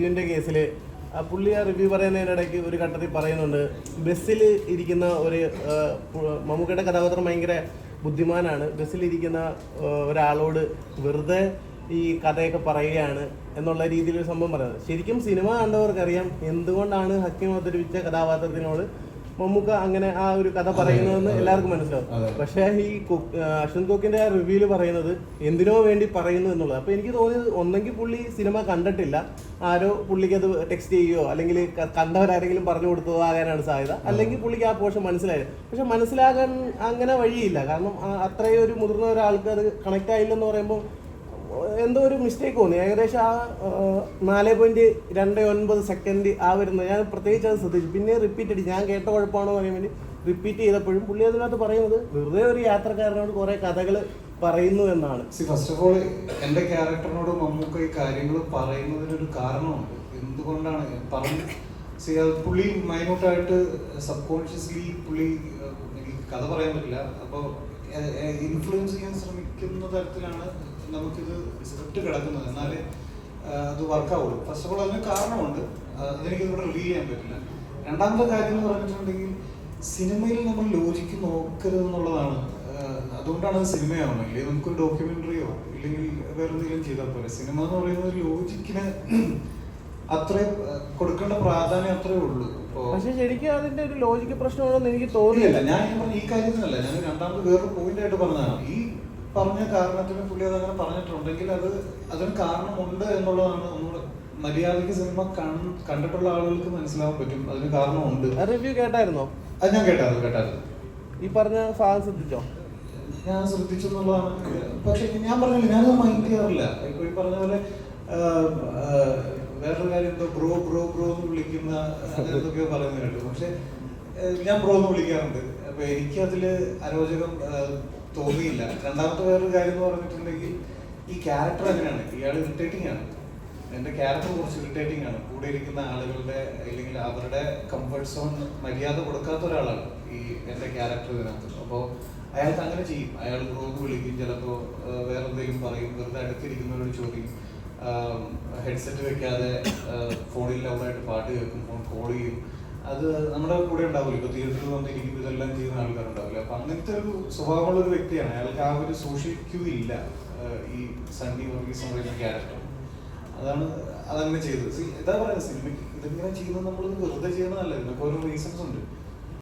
റിവ്യൂവിന്റെ കേസിൽ പുള്ളി ആ റിവ്യൂ പറയുന്നതിനിടയ്ക്ക് ഒരു ഘട്ടത്തിൽ പറയുന്നുണ്ട് ബസ്സിൽ ഇരിക്കുന്ന ഒരു മമ്മൂക്കയുടെ കഥാപാത്രം ഭയങ്കര ബുദ്ധിമാനാണ്. ബസ്സിലിരിക്കുന്ന ഒരാളോട് വെറുതെ ഈ കഥയൊക്കെ പറയുകയാണ് എന്നുള്ള രീതിയിൽ ഒരു സംഭവം പറയുന്നത്. ശരിക്കും സിനിമ കണ്ടവർക്കറിയാം എന്തുകൊണ്ടാണ് ഹക്കിം അവതരിപ്പിച്ച കഥാപാത്രത്തിനോട് മമ്മൂക്ക അങ്ങനെ ആ ഒരു കഥ പറയുന്നതെന്ന് എല്ലാവർക്കും മനസ്സിലാവും. പക്ഷേ ഈ അശ്വന്ത് കോക്കിന്റെ ആ റിവ്യൂൽ പറയുന്നത് എന്തിനോ വേണ്ടി പറയുന്നു എന്നുള്ളത്. അപ്പൊ എനിക്ക് തോന്നിയത് ഒന്നെങ്കിൽ പുള്ളി സിനിമ കണ്ടിട്ടില്ല. ആരോ പുള്ളിക്ക് അത് ടെക്സ്റ്റ് ചെയ്യുകയോ അല്ലെങ്കിൽ കണ്ടവരാരെങ്കിലും പറഞ്ഞു കൊടുത്തതോ ആകാനാണ് സാധ്യത. അല്ലെങ്കിൽ പുള്ളിക്ക് ആ പോർഷൻ മനസ്സിലായത് പക്ഷെ മനസ്സിലാകാൻ അങ്ങനെ വഴിയില്ല. കാരണം അത്രയും ഒരു മുതിർന്ന ഒരാൾക്ക് അത് കണക്ട് ആയില്ലെന്ന് പറയുമ്പോൾ എന്തോ ഒരു മിസ്റ്റേക്ക് തോന്നി. ഏകദേശം ആ നാല് പോയിന്റ് രണ്ട് ഒൻപത് സെക്കൻഡ് ആ വരുന്നത്. ഞാൻ പ്രത്യേകിച്ച് അത് ശ്രദ്ധിച്ചു. പിന്നെ റിപ്പീറ്റ് അടി ഞാൻ കേട്ട കുഴപ്പമാണോ പറയാൻ വേണ്ടി റിപ്പീറ്റ് ചെയ്തപ്പോഴും പുള്ളി അതിനകത്ത് പറയുന്നത് വെറുതെ ഒരു യാത്രക്കാരനോട് കുറെ കഥകൾ പറയുന്നു എന്നാണ്. ഫസ്റ്റ് ഓഫ് ഓൾ എന്റെ ക്യാരക്ടറിനോട് മമ്മൂക്ക ഈ കാര്യങ്ങൾ പറയുന്നതിനൊരു കാരണമുണ്ട്. എന്തുകൊണ്ടാണ് പറഞ്ഞു സി പുള്ളി മൈനോട്ടായിട്ട് സബ് കോൺഷ്യസ്ലി പുള്ളി കഥ പറയാൻ പറ്റില്ല. അപ്പോൾ ഇൻഫ്ലുവൻസ് ചെയ്യാൻ ശ്രമിക്കുന്ന തരത്തിലാണ് നമുക്കിത് സ്ക്രിപ്റ്റ് കിടക്കുന്നത്. എന്നാലേ അത് വർക്കാവുള്ളൂ. ഫസ്റ്റ് ഓഫ് ഓൾ അതിന് കാരണമുണ്ട്. അതെനിക്ക് ഇവിടെ റിലീവ് ചെയ്യാൻ പറ്റില്ല. രണ്ടാമത്തെ കാര്യം എന്ന് പറഞ്ഞിട്ടുണ്ടെങ്കിൽ സിനിമയിൽ നമ്മൾ ലോജിക്ക് നോക്കരുത് എന്നുള്ളതാണ് അതുകൊണ്ടാണ് അത് സിനിമയാവുന്നത്. ഇല്ലെങ്കിൽ നമുക്കൊരു ഡോക്യുമെന്ററിയോ ഇല്ലെങ്കിൽ വേറെ എന്തെങ്കിലും ചെയ്താൽ പോലെ സിനിമ എന്ന് പറയുന്നത് ലോജിക്കിന് അത്രയും കൊടുക്കേണ്ട പ്രാധാന്യം അത്രേ ഉള്ളൂ. പക്ഷേ ശരിക്കും അതിന്റെ ഒരു ലോജിക്ക് പ്രശ്നമാണെന്ന് എനിക്ക് തോന്നിയില്ല ഞാൻ ഈ കാര്യത്തിനല്ല. ഞാൻ രണ്ടാമത് വേറൊരു പോയിന്റ് ആയിട്ട് പറഞ്ഞതാണ്. ഈ പറഞ്ഞ കാരണത്തിന് പുള്ളി അതങ്ങനെ പറഞ്ഞിട്ടുണ്ടെങ്കിൽ അത് അതിന് കാരണമുണ്ട് എന്നുള്ളതാണ് ഒന്നുകൂടെ മര്യാദയ്ക്ക് സിനിമ കണ്ടിട്ടുള്ള ആളുകൾക്ക് മനസ്സിലാവാൻ പറ്റും. അതിന് കാരണമുണ്ട്. റിവ്യൂ കേട്ടായിരുന്നോ? അത് ഞാൻ കേട്ടായിരുന്നു കേട്ടായിരുന്നു. ഈ പറഞ്ഞ സാധനം ശ്രദ്ധിച്ചോ? ഞാൻ ശ്രദ്ധിച്ചു എന്നുള്ളതാണ്. പക്ഷെ ഞാൻ പറഞ്ഞില്ല ഞാനത് മൈൻഡ് ചെയ്യാറില്ല. ഇപ്പൊ ഈ പറഞ്ഞ പോലെ വേറൊരു കാര്യം എന്തോ ബ്രോ ബ്രോ ബ്രോ എന്ന് വിളിക്കുന്ന എന്തൊക്കെയോ പറയുന്നത് കേട്ടു. പക്ഷെ ഞാൻ ബ്രോ എന്ന് വിളിക്കാറുണ്ട്. അപ്പൊ എനിക്ക് അതിൽ അരോചകം തോന്നിയില്ല. രണ്ടാമത്തെ വേറൊരു കാര്യം എന്ന് പറഞ്ഞിട്ടുണ്ടെങ്കിൽ ഈ ക്യാരക്ടർ അങ്ങനെയാണ്. ഇയാൾ ഇറിറ്റേറ്റിംഗ് ആണ്. എന്റെ ക്യാരക്ടർ കുറച്ച് ഇറിറ്റേറ്റിംഗ് ആണ്. കൂടെ ഇരിക്കുന്ന ആളുകളുടെ അല്ലെങ്കിൽ അവരുടെ കംഫർട്ട് സോൺ മര്യാദ കൊടുക്കാത്ത ഒരാളാണ് ഈ എന്റെ ക്യാരക്ടർ ഇതിനകത്ത്. അപ്പോൾ അയാൾക്ക് അങ്ങനെ ചെയ്യും. അയാൾ റോഗ് വിളിക്കും. ചിലപ്പോൾ വേറെ എന്തെങ്കിലും പറയും. വെറുതെ അടുത്തിരിക്കുന്നവരോട് ചോദിക്കും. ഹെഡ്സെറ്റ് വെക്കാതെ ഫോണിൽ ലൗഡായിട്ട് പാട്ട് കേൾക്കും. ഫോൺ കോൾ ചെയ്യും. അത് നമ്മുടെ കൂടെ ഉണ്ടാവില്ല? ഇപ്പൊ തിയേറ്ററിൽ വന്നിരിക്കുമ്പോൾ ഇതെല്ലാം ചെയ്യുന്ന ആൾക്കാരുണ്ടാവില്ല? അപ്പൊ അങ്ങനത്തെ ഒരു സ്വഭാവമുള്ള ഒരു വ്യക്തിയാണ്. അയാൾക്ക് ആ ഒരു സോഷ്യൽ ക്യൂ ഇല്ല ഈ സണ്ണി വർഗീസ് എന്ന് പറയുന്ന ക്യാരക്ടർ അതാണ് അതങ്ങനെ ചെയ്തത്. ഇതാ പറയുന്നത് സിനിമയ്ക്ക് ഇതിങ്ങനെ ചെയ്യുന്നത് നമ്മൾ വെറുതെ ചെയ്യുന്നതല്ല. ഇതിനൊക്കെ ഓരോ റീസൺസ് ഉണ്ട്.